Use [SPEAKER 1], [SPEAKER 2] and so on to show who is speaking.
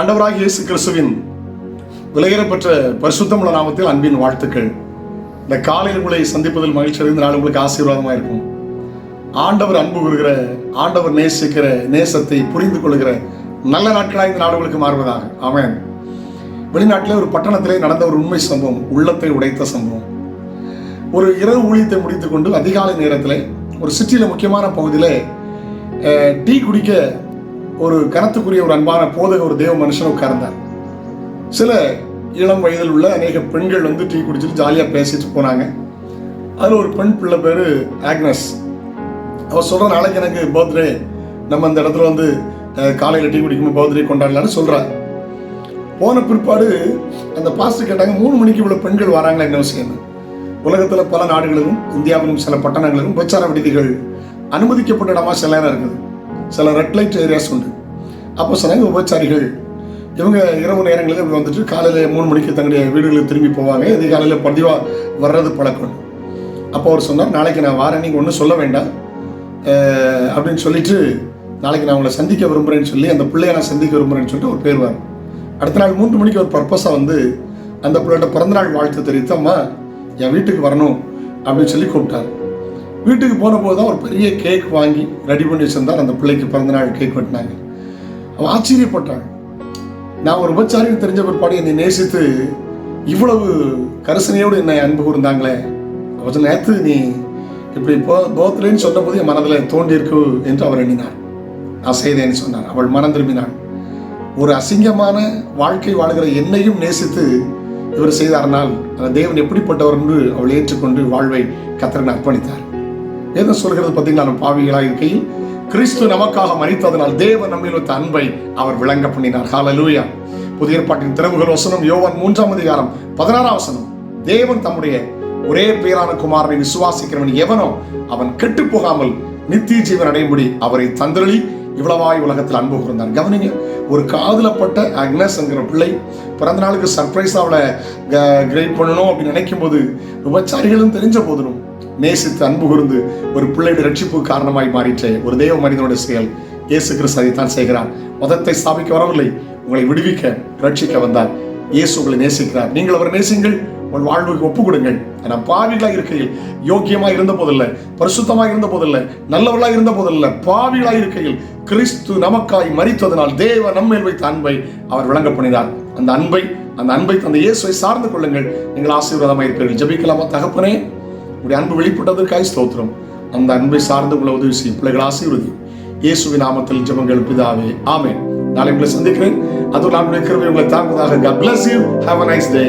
[SPEAKER 1] ஆண்டவராக இயேசு கிறிஸ்துவின் விலையேறப்பெற்ற பரிசுத்தமுள்ள நாமத்தில் அன்பின் வாழ்த்துக்கள். இந்த காலையில் உங்களை சந்திப்பதில் மகிழ்ச்சி அடைந்த நாள் உங்களுக்கு ஆசீர்வாதமாக இருக்கும் ஆண்டவர் அன்பு கூறுகிற ஆண்டவர் நேசிக்கிற நேசத்தை புரிந்து கொள்கிற நல்ல நாட்களாக இந்த நாடுகளுக்கு மாறுவதாக. அவன் வெளிநாட்டிலே ஒரு பட்டணத்திலே நடந்த ஒரு உண்மை சம்பவம் உள்ளத்தை உடைத்த சம்பவம். ஒரு இரவு ஊழியத்தை முடித்துக்கொண்டு அதிகாலை நேரத்தில் ஒரு சிட்டியில் முக்கியமான பகுதியில் டீ குடிக்க ஒரு கனத்துக்குரிய ஒரு அன்பான போதக ஒரு தேவ மனுஷன் உட்கார்ந்தார். சில இளம் வயதில் உள்ள அநேக பெண்கள் வந்து டீ குடிச்சிட்டு ஜாலியாக பேசிட்டு போனாங்க. அதில் ஒரு பெண் பிள்ளை பேர் ஆக்னஸ். அவர் சொல்கிற நாளைக்கு எனக்கு பர்த்டே நம்ம அந்த இடத்துல வந்து காலையில் டீ குடிக்கும்போது பர்த்டே கொண்டாடலான்னு சொல்கிறார் போன பிற்பாடு அந்த பாஸ்டர் கேட்டாங்க மூணு மணிக்கு இவ்வளோ பெண்கள் வராங்களா? என்ன விஷயம்? உலகத்தில் பல நாடுகளிலும் இந்தியாவிலும் சில பட்டணங்களிலும் பிரச்சார விடுதிகள் அனுமதிக்கப்பட்ட இடமா சில நேரம் இருக்குது. சில ரெட் லைட் ஏரியாஸ் உண்டு. அப்போ சொன்னாங்க உபச்சாரிகள் இவங்க இரவு நேரங்களில் இப்படி வந்துட்டு காலையில் மூணு மணிக்கு தங்களுடைய வீடுகளுக்கு திரும்பி போவாங்க. இது காலையில் பதிவாக வர்றது பழக்கம். அப்போ அவர் சொன்னார் நாளைக்கு நான் வாரேன் நீங்கள் ஒன்றும் சொல்ல வேண்டாம். அப்படின்னு சொல்லிட்டு நாளைக்கு நான் உங்களை சந்திக்க விரும்புகிறேன்னு சொல்லி அந்த பிள்ளையை நான் சந்திக்க விரும்புகிறேன்னு சொல்லிட்டு ஒரு பேர் அடுத்த நாள் மூன்று மணிக்கு ஒரு பர்பஸாக வந்து அந்த பிள்ளையோட பிறந்தநாள் வாழ்த்து தெரிவித்து அம்மா என் வீட்டுக்கு வரணும் அப்படின்னு சொல்லி கூப்பிட்டார். வீட்டுக்கு போன போது தான் ஒரு பெரிய கேக் வாங்கி ரெடி பண்ணி வச்சிருந்தார். அந்த பிள்ளைக்கு பிறந்தநாள் கேக் வெட்டினாங்க. அவன் ஆச்சரியப்பட்டான் நான் ஒரு உபச்சாரின்னு தெரிஞ்ச பிற்பாடு என்னை நேசித்து இவ்வளவு கரிசனையோடு என்னை அன்பு கூர்ந்தாங்களே. கொஞ்சம் நேற்று நீ இப்படி போ போத்துலேன்னு சொன்னபோது என் மனதில் தோன்றியிருக்கு என்று அவர் எண்ணினார். நான் செய்தேன்னு சொன்னார். அவள் மனம் திரும்பினாள். ஒரு அசிங்கமான வாழ்க்கை வாழ்கிற என்னையும் நேசித்து இவர் செய்தார்னால் அந்த தேவன் எப்படிப்பட்டவர் என்று அவள் ஏற்றுக்கொண்டு வாழ்வை கத்தரன் அர்ப்பணித்தார். வேதம் சொல்கிறது பார்த்தீங்களா? நம்ம பாவிகளாக இருக்கையில் கிறிஸ்து நமக்காக மறித்ததனால் தேவன் நம்மில் வைத்த அன்பை அவர் விளங்க பண்ணினார். ஹalleluya புதிய ஏற்பாட்டின் திறவுகள் வசனம் யோவன் மூன்றாம் அதிகாரம் பதினாறாம் வசனம். தேவன் தம்முடைய ஒரே பேரான குமாரனை விசுவாசிக்கிறவன் எவனோ அவன் கெட்டு போகாமல் நித்திய ஜீவன் அடையும்படி அவரை தந்தளி இவ்வளவாய் உலகத்தில் அன்பு கூர்ந்தார். கவனிங்க ஒரு காதலப்பட்ட அக்னஸ் என்கிற பிள்ளை பிறந்த நாளுக்கு சர்ப்ரைஸ் அவளை கிரேட் பண்ணணும் அப்படின்னு நினைக்கும் போது விபச்சாரிகளும் தெரிஞ்ச போதிலும் நேசித்து அன்பு கூர்ந்து ஒரு பிள்ளையுடைய ரட்சிப்பு காரணமாய் மாறிற்ற. ஒரு தெய்வ மனிதனுடைய செயல். இயேசு கிறிஸ்து அதைத்தான் செய்கிறார். மதத்தை ஸ்தாபிக்க வரவில்லை. உங்களை விடுவிக்க ரட்சிக்க வந்தார். இயேசு உங்களை நேசிக்கிறார். நீங்கள் அவரை நேசிங்கள். உங்கள் வாழ்வுக்கு ஒப்பு கொடுங்கள் ஆனால் பாவிகளாக இருக்கையில் யோக்கியமாக இருந்த போதில்லை பரிசுத்தமாக இருந்த போதில்லை நல்லவர்களாக இருந்த போதில்லை பாவிகளாக இருக்கையில் கிறிஸ்து நமக்காய் மறித்ததனால் தேவ நம்மேல் வைத்த அன்பை அவர் விளங்க பண்ணினார் அந்த அன்பை அந்த அன்பை தந்த இயேசுவை சார்ந்து கொள்ளுங்கள். நீங்கள் ஆசீர்வாதமாக இருக்கிறீர்கள் ஜபிக்கலாமா தகப்பனே? உடைய அன்பு வெளிப்பட்டதற்காய் ஸ்தோத்திரம். அந்த அன்பை சார்ந்து உள்ள உதவி செய்யும் பிள்ளைகள் ஆசீர்வதி. இயேசுவின் நாமத்தில் ஜெபங்கள் பிதாவே ஆமே நாளை உங்களை சந்திக்கிறேன். அதுவும் நான் உங்களை தாங்குவதாக God bless you. Have a nice day.